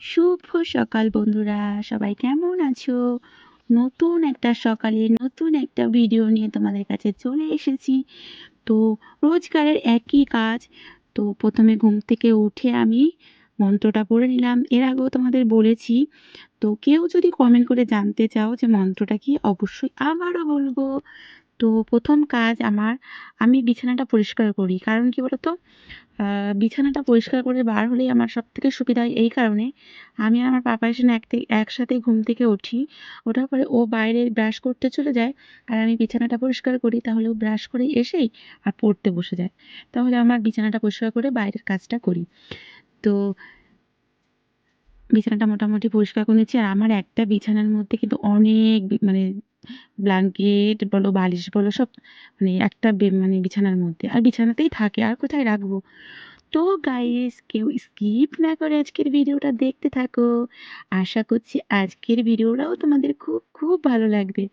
শুভ সকাল বন্ধুরা, সবাই কেমন আছো? নতুন একটা সকালে নতুন একটা ভিডিও নিয়ে তোমাদের কাছে চলে এসেছি। তো রোজগারের একই কাজ, তো প্রথমে ঘুম থেকে উঠে আমি মন্ত্রটা পড়ে নিলাম। এর আগেও তোমাদের বলেছি, তো কেউ যদি কমেন্ট করে জানতে চাও যে মন্ত্রটা কি, অবশ্যই আবারও বলব। তো প্রথম কাজ আমার, আমি বিছানাটা পরিষ্কার করি। কারণ কি বলতো? বিছানাটা পরিষ্কার করে বার হলেই আমার সব থেকে সুবিধা হয় এই কারণে আমি আর আমার পাপা এসে এক একসাথে ঘুম থেকে উঠি। ওঠার পরে ও বাইরে ব্রাশ করতে চলে যায়। আর আমি বিছানাটা পরিষ্কার করি, তাহলে ও ব্রাশ করে এসেই আর পড়তে বসে যায়। তাহলে আমার বিছানাটা পরিষ্কার করে বাইরের কাজটা করি। তো বিছানাটা মোটামুটি পরিষ্কার করে নিচ্ছি। আর আমার একটা বিছানার মধ্যে কিন্তু অনেক মানে ব্ল্যাঙ্কেট বলো, বালিশ বলো, সব মানে একটা মানে বিছানার মধ্যে। আর বিছানাতেই থাকে, আর কোথায় রাখব? তো গাইস কেউ স্কিপ না করে আজকের ভিডিওটা দেখতে থাকো। আশা করছি আজকের ভিডিওটাও তোমাদের খুব খুব ভালো লাগবে।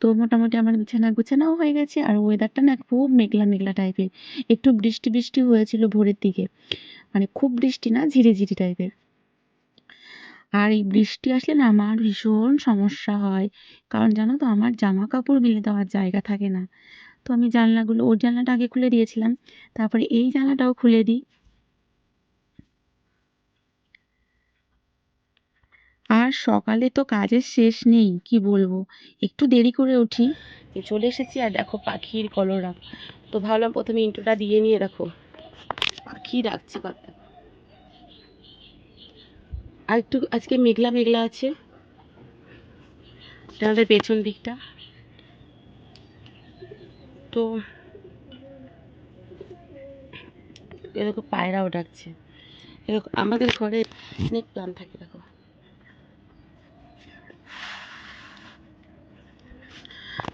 তো মোটামুটি আমার বিছানা গুছানাও হয়ে গেছে, আর ওয়েদারটা না খুব মেঘলা মেঘলা টাইপের একটু বৃষ্টি বৃষ্টি হয়েছিল ভোরের দিকে। মানে খুব বৃষ্টি না, ঝিরিঝিরি টাইপের আর এই বৃষ্টি আসলে না আমার ভীষণ সমস্যা হয়। কারণ জানো তো আমার জামা কাপড় মেলে দেওয়ার জায়গা থাকে না। তো আমি জানলাগুলো, ওর জানলাটা আগে খুলে দিয়েছিলাম। তারপরে এই জানলাটাও খুলে দিই। আর সকালে তো কাজের শেষ নেই, কি বলব? একটু দেরি করে উঠি। চলে এসেছি আর দেখো পাখির কলরা। তো ভাবলাম প্রথমে ইন্ট্রোটা দিয়ে নিয়ে দেখো। পাখি ডাকছে কত। আর একটু আজকে মেঘলা মেঘলা আছে। আমাদের পেছন দিকটা। তো এরকম পায়রাও ডাকছে। এরকম আমাদের ঘরে স্নেক প্ল্যান থাকে, দেখো।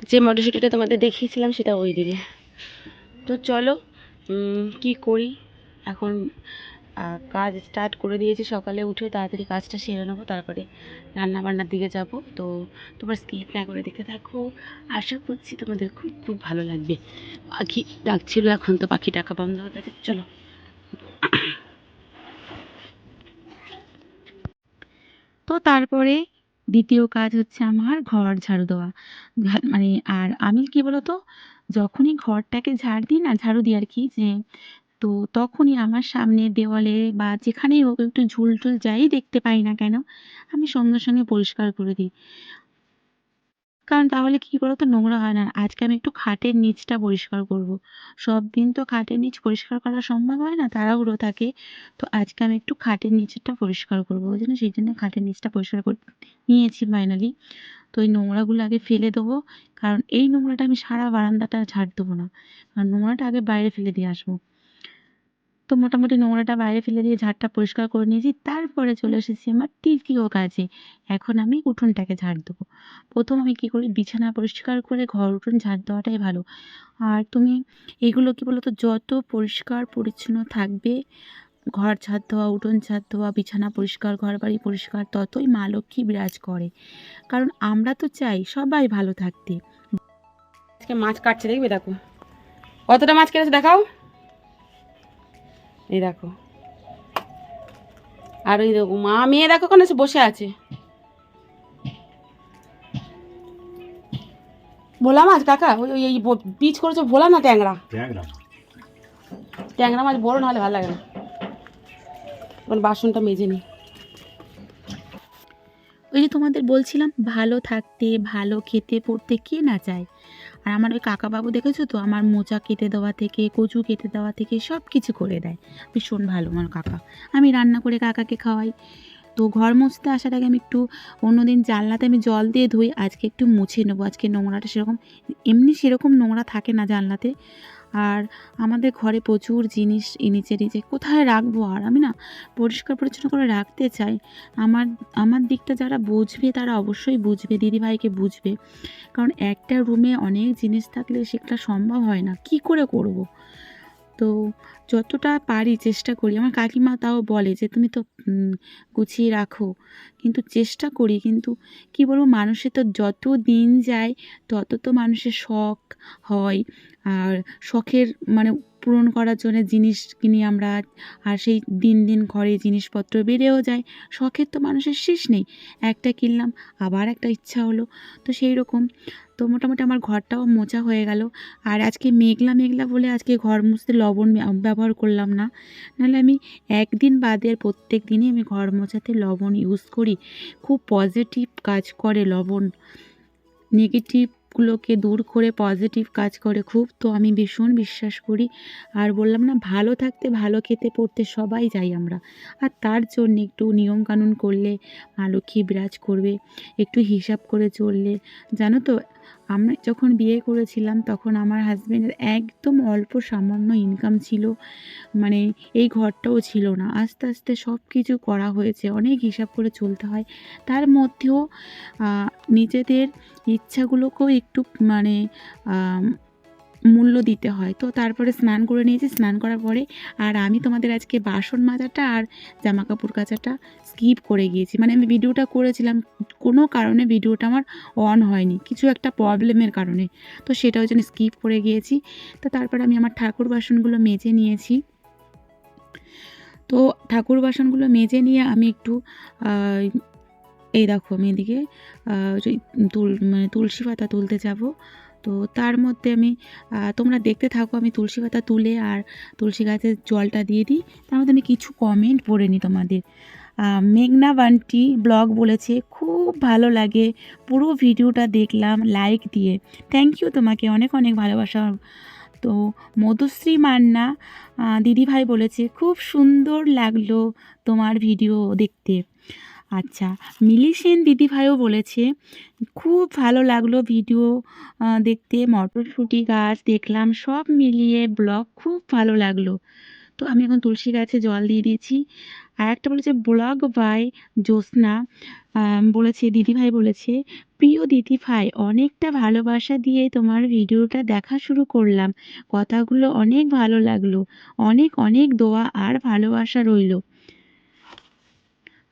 যে মটরশুঁটিটা তোমাদের দেখিয়েছিলাম সেটা ওই দিকে। তো চলো কি করি? এখন কাজ স্টার্ট করে দিয়েছি। সকালে উঠে তাড়াতাড়ি কাজটা সেরে নেব, তারপরে রান্না বান্নার দিকে যাব। তো তোমার স্কিপ না করে দেখতে থাকো। আশা করছি তোমাদের খুব খুব ভালো লাগবে। পাখি ডাকছিল, এখন তো পাখি ডাকা বন্ধ হয়ে গেছে। চলো। তো তারপরে দ্বিতীয় কাজ হচ্ছে আমার ঘর ঝাড়ু দেওয়া। মানে আর আমি কি বলতো? যখনই ঘরটাকে ঝাড় দিই না, ঝাড়ু দিই আর কি যে তো তখনই আমার সামনে দেওয়ালে বা যেখানেই হোক একটু ঝুল টুল যাই দেখতে পাই না কেন, আমি সঙ্গে সঙ্গে পরিষ্কার করে দিই। কারণ তাহলে কি বলতো, নোংরা হয় না। আজকে আমি একটু খাটের নিচটা পরিষ্কার করব। সব দিন তো খাটের নিচ পরিষ্কার করা সম্ভব হয় না, তাড়াহুড়ো থাকে। তো আজকে আমি একটু খাটের নিচেরটা পরিষ্কার করব ওই জন্য সেই জন্য খাটের নিচটা পরিষ্কার করে নিয়েছি ফাইনালি তো এই নোংরাগুলো আগে ফেলে দেবো। কারণ এই নোংরাটা আমি সারা বারান্দাটা ঝাড় দেবো না। কারণ নোংরাটা আগে বাইরে ফেলে দিয়ে আসব। তো মোটামুটি নোংরাটা বাইরে ফেলে দিয়ে ঝাড়টা পরিষ্কার করে নিয়েছি। তারপরে চলে এসেছি আমার তৃতীয় কাজে। এখন আমি উঠোনটাকে ঝাড় দেবো। প্রথম আমি কি করি, বিছানা পরিষ্কার করে ঘর উঠোন ঝাড় দেওয়াটাই ভালো। আর তুমি এগুলো কি বলতো যত পরিষ্কার পরিচ্ছন্ন থাকবে, ঘর ঝাড় ধোয়া উঠোন ঝাড় ধোয়া বিছানা পরিষ্কার ঘর বাড়ি পরিষ্কার, ততই মা লক্ষ্মী বিরাজ করে। কারণ আমরা তো চাই সবাই ভালো থাকতে। আজকে মাছ কাটছে, দেখবে দেখো। কতটা মাছ কেটেছে দেখাও। এই দেখো। আর ওই দেখো মা মেয়ে দেখো ওখানে বসে আছে। ভোলা মাছ কাকা? ওই এই পিচ করেছে ভোলা না ট্যাংরা? ট্যাংরা মাছ। বড় নাহলে ভালো লাগে না। বাসনটা মেজে নিই ওই যে তোমাদের বলছিলাম, ভালো থাকতে, ভালো খেতে, পড়তে কে না চায়? আর আমার ওই কাকাবাবু দেখেছ তো, আমার মোচা কেটে দেওয়া থেকে, কচু কেটে দেওয়া থেকে সব কিছু করে দেয়। ভীষণ ভালো আমার কাকা, আমি রান্না করে কাকাকে খাওয়াই। তো ঘর মুছতে আসার আগে আমি একটু অন্যদিন জানলাতে আমি জল দিয়ে ধুই, আজকে একটু মুছে নেব, আজকে নোংরাটা সেরকম, এমনি সেরকম নোংরা থাকে না জানলাতে। আর আমাদের ঘরে প্রচুর জিনিস নিচে নিচে কোথায় রাখব আর? আমি না পরিষ্কার পরিচ্ছন্ন করে রাখতে চাই। আমার আমার দিকটা যারা বুঝবে তারা অবশ্যই বুঝবে, দিদিভাইকে বুঝবে। কারণ একটা রুমে অনেক জিনিস থাকলে সেটা সম্ভব হয় না। কি করে করব। তো যতটা পারি চেষ্টা করি। আমার কাকিমা তাও বলে যে, তুমি তো গুছিয়ে রাখো। কিন্তু চেষ্টা করি, কিন্তু কি বলব, মানুষের তো যত দিন যায়, তত তো মানুষের শখ হয়। আর শখের মানে পূরণ করার জন্য জিনিস কিনি আমরা, আর সেই দিন দিন ঘরে জিনিসপত্র বেড়েও যায়, শখের তো মানুষের শেষ নেই। একটা কিনলাম, আবার একটা ইচ্ছা হলো, তো সেই রকম তো মোটামুটি আমার ঘরটাও মোচা হয়ে গেল। আর আজকে মেঘলা মেঘলা বলে আজকে ঘর মুছতে লবণ ব্যবহার করলাম না। নাহলে আমি একদিন বাদে প্রত্যেক দিনই আমি ঘর মোছাতে লবণ ইউজ করি। খুব পজিটিভ কাজ করে লবণ। নেগেটিভগুলোকে দূর করে পজিটিভ কাজ করে খুব, তো আমি ভীষণ বিশ্বাস করি। আর বললাম না, ভালো থাকতে, ভালো খেতে, পড়তে সবাই যাই আমরা। আর তার জন্য একটু নিয়মকানুন করলে মা লক্ষ্মী বিরাজ করবে, একটু হিসাব করে চললে। জানো তো আমরা যখন বিয়ে করেছিলাম, তখন আমার হাজব্যান্ডের একদম অল্প সামান্য ইনকাম ছিল। মানে এই ঘরটাও ছিল না। আস্তে আস্তে সব কিছু করা হয়েছে। অনেক হিসাব করে চলতে হয়। তার মধ্যেও নিজেদের ইচ্ছাগুলোকেও একটু মানে মূল্য দিতে হয়। তো তারপরে স্নান করে নিয়েছি। স্নান করার পরে আর আমি তোমাদের আজকে বাসন মাজাটা আর জামা কাপড় কাচাটা স্কিপ করে গিয়েছি। মানে আমি ভিডিওটা করেছিলাম, কোনো কারণে ভিডিওটা আমার অন হয়নি। কিছু একটা প্রবলেমের কারণে। তো সেটাও যেন স্কিপ করে গিয়েছি। তো তারপর আমি আমার ঠাকুর বাসনগুলো মেজে নিয়েছি। তো ঠাকুর বাসনগুলো মেজে নিয়ে আমি একটু এই দেখো আমি এদিকে তুল মানে তুলসী পাতা তুলতে যাব। তো তার মধ্যে আমি তোমরা দেখতে থাকো, আমি তুলসী পাতা তুলে আর তুলসী গাছের জলটা দিয়ে দিই। তার মধ্যে আমি কিছু কমেন্ট পড়ে নিই তোমাদের। মেঘনা বান্টি ব্লগ বলেছে, খুব ভালো লাগে। পুরো ভিডিওটা দেখলাম লাইক দিয়ে। থ্যাংক ইউ তোমাকে, অনেক অনেক ভালোবাসা। তো মধুশ্রী মান্না দিদিভাই বলেছে, খুব সুন্দর লাগল তোমার ভিডিও দেখতে। আচ্ছা মিলি সেন দিদিভাইও বলেছে, খুব ভালো লাগল ভিডিও দেখতে। মটরশুঁটি গাছ দেখলাম, সব মিলিয়ে ব্লগ খুব ভালো লাগল। তো আমি এখন তুলসী গাছে জল দিয়ে দিয়েছি। আর একটা বলেছে, ব্লগ বাই জ্যোৎস্না। বলেছে, দিদিভাই বলেছে, প্রিয় দিদিভাই, অনেকটা ভালোবাসা দিয়ে তোমার ভিডিওটা দেখা শুরু করলাম। কথাগুলো অনেক ভালো লাগল। অনেক অনেক দোয়া আর ভালোবাসা রইল।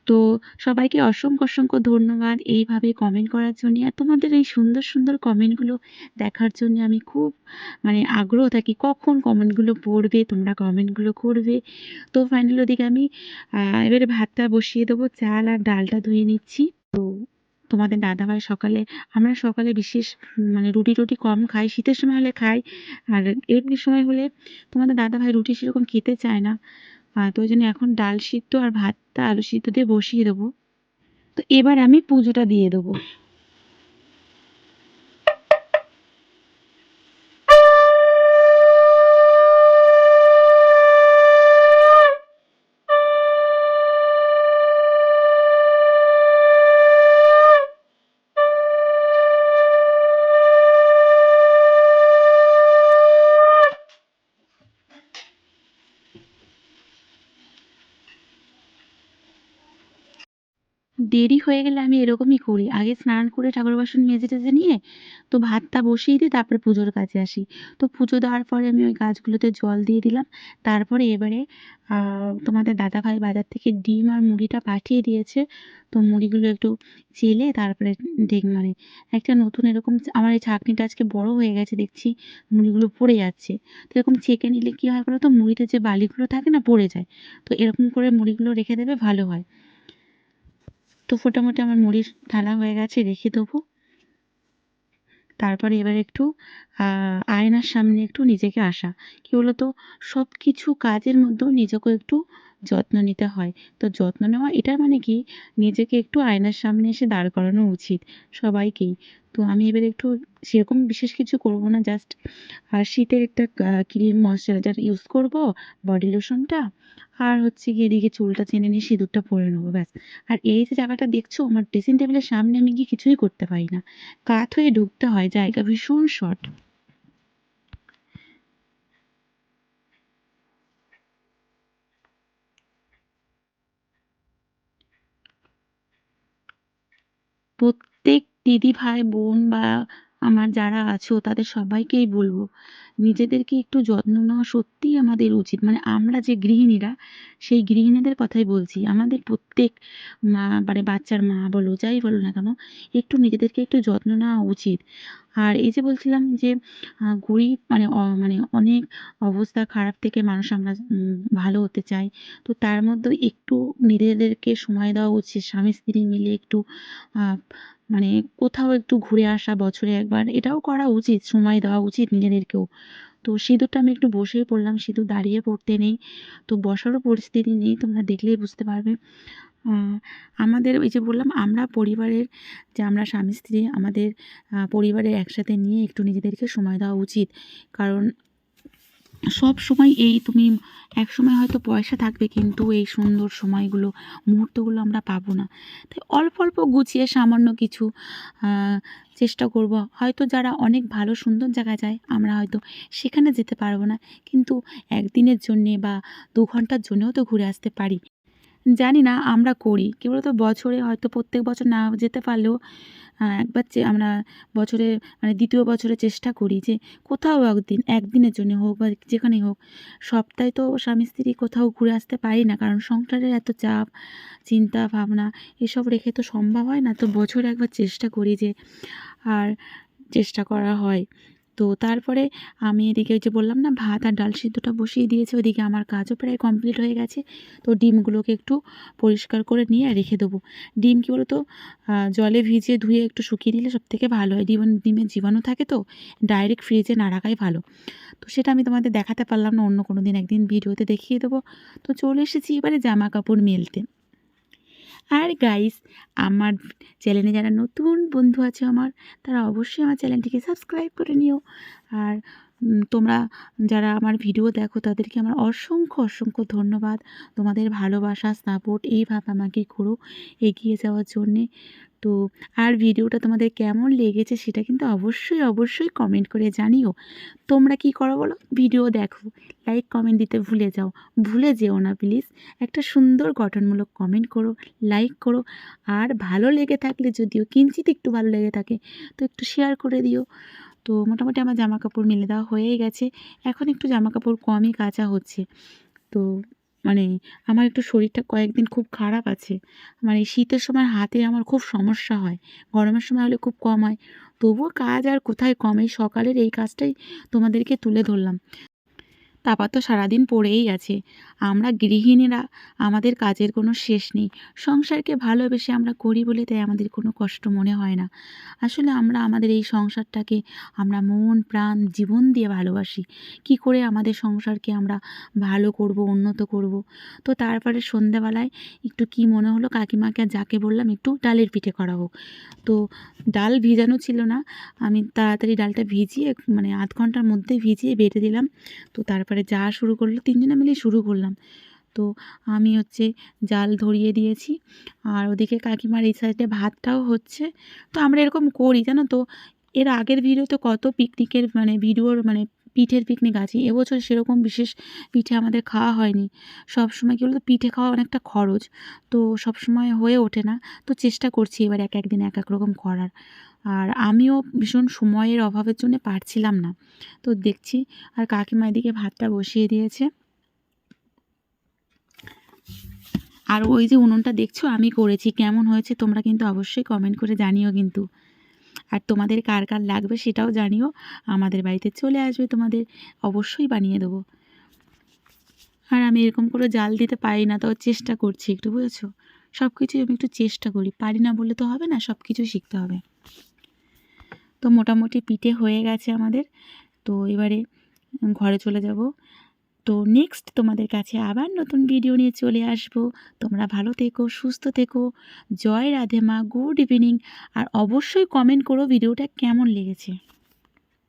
তো সবাইকে অসংখ্য অসংখ্য ধন্যবাদ এইভাবে কমেন্ট করার জন্য। আর তোমাদের এই সুন্দর সুন্দর কমেন্টগুলো দেখার জন্য আমি খুব মানে আগ্রহ থাকি কখন কমেন্টগুলো পড়বে, তোমরা কমেন্টগুলো করবে। তো ফাইনাল ওদিকে আমি এবারে ভাতটা বসিয়ে দেবো, চাল আর ডালটা ধুয়ে নিচ্ছি। তো তোমাদের দাদাভাই সকালে, আমরা সকালে বিশেষ মানে রুটি টুটি কম খাই, শীতের সময় হলে খাই। আর এমনি সময় হলে তোমাদের দাদাভাই রুটি সেরকম খেতে চায় না। তো ওই জন্য এখন ডাল সিদ্ধ আর ভাতটা আলু সিদ্ধ দিয়ে বসিয়ে দেবো। তো এবার আমি পুজোটা দিয়ে দেবো। দেরি হয়ে গেলে আমি এরকমই করি। আগে স্নান করে ঠাকুর বাসন মেজে টেজে নিয়ে, তো ভাতটা বসিয়ে দিয়ে তারপরে পুজোর কাছে আসি। তো পুজো দেওয়ার পরে আমি ওই গাছগুলোতে জল দিয়ে দিলাম। তারপরে এবারে তোমাদের দাদাভাই বাজার থেকে ডিম আর মুড়িটা পাঠিয়ে দিয়েছে। তো মুড়িগুলো একটু চেলে তারপরে দেখ মানে একটা নতুন এরকম আমার এই ছাঁকনিটা আজকে বড় হয়ে গেছে, দেখছি মুড়িগুলো পড়ে যাচ্ছে। তো এরকম চেকে নিলে কী হয় বলো তো, মুড়িতে যে বালিগুলো থাকে না পড়ে যায়, তো এরকম করে মুড়িগুলো রেখে দেবে, ভালো হয়। তো মোটামুটি আমার মুড়ির ঢালা হয়ে গেছে, রেখে দেবো। তারপরে এবার একটু আয়নার সামনে একটু নিজেকে আসা। কি বলতো? সব কিছু কাজের মধ্যেও নিজেকে একটু যত্ন নিতে হয়। তো যত্ন নেওয়া এটার মানে কি? নিজেকে একটু আয়নার সামনে এসে দাঁড় করানো উচিত সবাইকেই। তো আমি এবার একটু সেরকম বিশেষ কিছু করব না জাস্ট শীতের একটা ক্রিম ময়শ্চারাইজার ইউজ করব বডি লোশনটা আর হচ্ছে গিয়ে এদিকে চুলটা চেনে নিয়ে সিঁদুরটা পরে নেব, ব্যাস। আর এই যে জায়গাটা দেখছ, আমার ড্রেসিং টেবিলের সামনে আমি গিয়ে কিছুই করতে পারি না। কাত হয়ে ঢুকতে হয়, জায়গা ভীষণ শর্ট প্রত্যেক দিদি ভাই, বোন বা আমার যারা আছো, তাদের সবাইকেই বলব, নিজেদেরকে একটু যত্ন নেওয়া সত্যিই আমাদের উচিত। মানে আমরা যে গৃহিণীরা, সেই গৃহিণীদের কথাই বলছি। আমাদের প্রত্যেক মা মানে বাচ্চার মা বলো, যাই বলো না কেন, একটু নিজেদেরকে একটু যত্ন নেওয়া উচিত। আর এই যে বলছিলাম যে গরিব মানে মানে অনেক অবস্থা খারাপ থেকে মানুষ আমরা ভালো হতে চাই। তো তার মধ্যে একটু নিজেদেরকে সময় দেওয়া উচিত। স্বামী-স্ত্রী মিলে একটু মানে কোথাও একটু ঘুরে আসা বছরে একবার, এটাও করা উচিত। সময় দেওয়া উচিত নিজেদেরকেও। তো সিঁদুরটা আমি একটু বসেই পড়লাম। সিঁদুর দাঁড়িয়ে পড়তে নেই। তো বসারও পরিস্থিতি নেই। তোমরা দেখলেই বুঝতে পারবে। আমাদের ওই যে বললাম আমরা পরিবারের যে আমরা স্বামী-স্ত্রী আমাদের আ পরিবারের একসাথে নিয়ে একটু নিজেদেরকে সময় দেওয়া উচিত। কারণ সব সময় এই তুমি এক সময় হয়তো পয়সা থাকবে কিন্তু এই সুন্দর সময়গুলো, মুহূর্তগুলো আমরা পাবো না। তাই অল্প, অল্প গুছিয়ে সামান্য কিছু চেষ্টা করব। হয়তো যারা অনেক ভালো সুন্দর জায়গায় যায়, আমরা হয়তো সেখানে যেতে পারব না। কিন্তু একদিনের জন্যে বা দু ঘণ্টার জন্যেও তো ঘুরে আসতে পারি। জানি না আমরা করি। কি বলতো বছরে হয়তো প্রত্যেক বছর না যেতে পারলেও একবার আমরা বছরে মানে দ্বিতীয় বছরে চেষ্টা করি যে কোথাও একদিন, একদিনের জন্য হোক বা যেখানেই হোক, সপ্তাহে তো স্বামী-স্ত্রী কোথাও ঘুরে আসতে পারি না। কারণ সংসারের এত চাপ, চিন্তা ভাবনা এসব রেখে তো সম্ভব হয় না। তো বছরে একবার চেষ্টা করি যে আর চেষ্টা করা হয়। তো তারপরে আমি এদিকে ওই যে বললাম না, ভাত আর ডাল সিদ্ধটা বসিয়ে দিয়েছি। ওদিকে আমার কাজও প্রায় কমপ্লিট হয়ে গেছে। তো ডিমগুলোকে একটু পরিষ্কার করে নিয়ে রেখে দেবো। ডিম কী বলো তো জলে ভিজিয়ে ধুয়ে একটু শুকিয়ে নিলে সবথেকে ভালো হয়। ডিম, ডিমের জীবাণু থাকে তো, ডাইরেক্ট ফ্রিজে না রাখাই ভালো। তো সেটা আমি তোমাদের দেখাতে পারলাম না। অন্য কোনো দিন একদিন ভিডিওতে দেখিয়ে দেবো। তো চলে এসেছি এবারে জামা কাপড় মেলতে। আর গাইস আমার চ্যানেলে যারা নতুন বন্ধু আছে আমার, তারা অবশ্যই আমার চ্যানেলটিকে সাবস্ক্রাইব করে নিও। আর তোমরা যারা আমার ভিডিও দেখো তাদেরকে আমার অসংখ্য, অসংখ্য ধন্যবাদ। তোমাদের ভালোবাসা, সাপোর্ট এইভাবে আমাকে করো এগিয়ে যাওয়ার জন্যে। তো আর ভিডিওটা তোমাদের কেমন লেগেছে সেটা কিন্তু অবশ্যই, অবশ্যই কমেন্ট করে জানিও। তোমরা কি করো বলো? ভিডিও দেখো, লাইক কমেন্ট দিতে ভুলে যাও। ভুলে যেও না প্লিজ। একটা সুন্দর গঠনমূলক কমেন্ট করো, লাইক করো। আর ভালো লেগে থাকলে যদিও কিঞ্চিৎ একটু ভালো লেগে থাকে তো একটু শেয়ার করে দিও। তো মোটামুটি আমার জামা কাপড় মেলে দেওয়া হয়েই গেছে। এখন একটু জামা কাপড় কমই কাচা হচ্ছে। তো মানে আমার একটু শরীরটা কয়েকদিন খুব খারাপ আছে। মানে শীতের সময় হাতে আমার খুব সমস্যা হয়। গরমের সময় হলে খুব কম হয়। তবুও কাজ আর কোথায় কম এই সকালের এই কাজটাই তোমাদেরকে তুলে ধরলাম। তারপর তো সারাদিন পড়েই আছে। আমরা গৃহিণীরা আমাদের কাজের কোনো শেষ নেই। সংসারকে ভালোবেসে আমরা করি বলে তাই আমাদের কোনো কষ্ট মনে হয় না। আসলে আমরা আমাদের এই সংসারটাকে আমরা মন প্রাণ জীবন দিয়ে ভালোবাসি। কি করে আমাদের সংসারকে আমরা ভালো করব, উন্নত করব। তো তারপরে সন্ধ্যাবেলায় একটু কি মনে হলো কাকিমাকে যাকে বললাম একটু ডালের পিঠে করা হোক। তো ডাল ভিজানো ছিল না। আমি তাড়াতাড়ি ডালটা ভিজিয়ে মানে আধ ঘণ্টার মধ্যে ভিজিয়ে বেটে দিলাম। তো তারপরে যা শুরু করল ৩ জনে মিলেই শুরু করলাম। তো আমি হচ্ছে জাল ধরিয়ে দিয়েছি। আর ওদিকে কাকিমার এই সাইডে ভাতটাও হচ্ছে। তো আমরা এরকম করি, জানো তো। এর আগের ভিডিওতে কত পিকনিকের মানে ভিডিওর মানে পিঠের পিকনিক আছে। এবছর সেরকম বিশেষ পিঠে আমাদের খাওয়া হয়নি। সবসময় কী বলতো, পিঠে খাওয়া অনেকটা খরচ। তো সবসময় হয়ে ওঠে না। তো চেষ্টা করছি এবার এক এক দিন এক এক রকম করার। আর আমিও ভীষণ সময়ের অভাবের জন্যে পারছিলাম না। তো দেখছি আর কাকিমা এদিকে ভাতটা বসিয়ে দিয়েছে। আর ওই যে উনুনটা দেখছ, আমি করেছি। কেমন হয়েছে তোমরা কিন্তু অবশ্যই কমেন্ট করে জানিও কিন্তু। আর তোমাদের কার, কার লাগবে সেটাও জানিও। আমাদের বাড়িতে চলে আসবে তোমাদের অবশ্যই বানিয়ে দেবো। আর আমি এরকম করে জাল দিতে পারি না তাও চেষ্টা করছি একটু বুঝেছ? সব কিছুই আমি একটু চেষ্টা করি। পারি না বললে তো হবে না, সব কিছুই শিখতে হবে। তো মোটামুটি পিঠে হয়ে গেছে আমাদের। তো এবারে ঘরে চলে যাব। তো নেক্সট তোমাদের কাছে আবার নতুন ভিডিও নিয়ে চলে আসব। তোমরা ভালো থেকো, সুস্থ থেকো। জয় রাধে মা, গুড ইভিনিং। আর অবশ্যই কমেন্ট করো ভিডিওটা কেমন লেগেছে।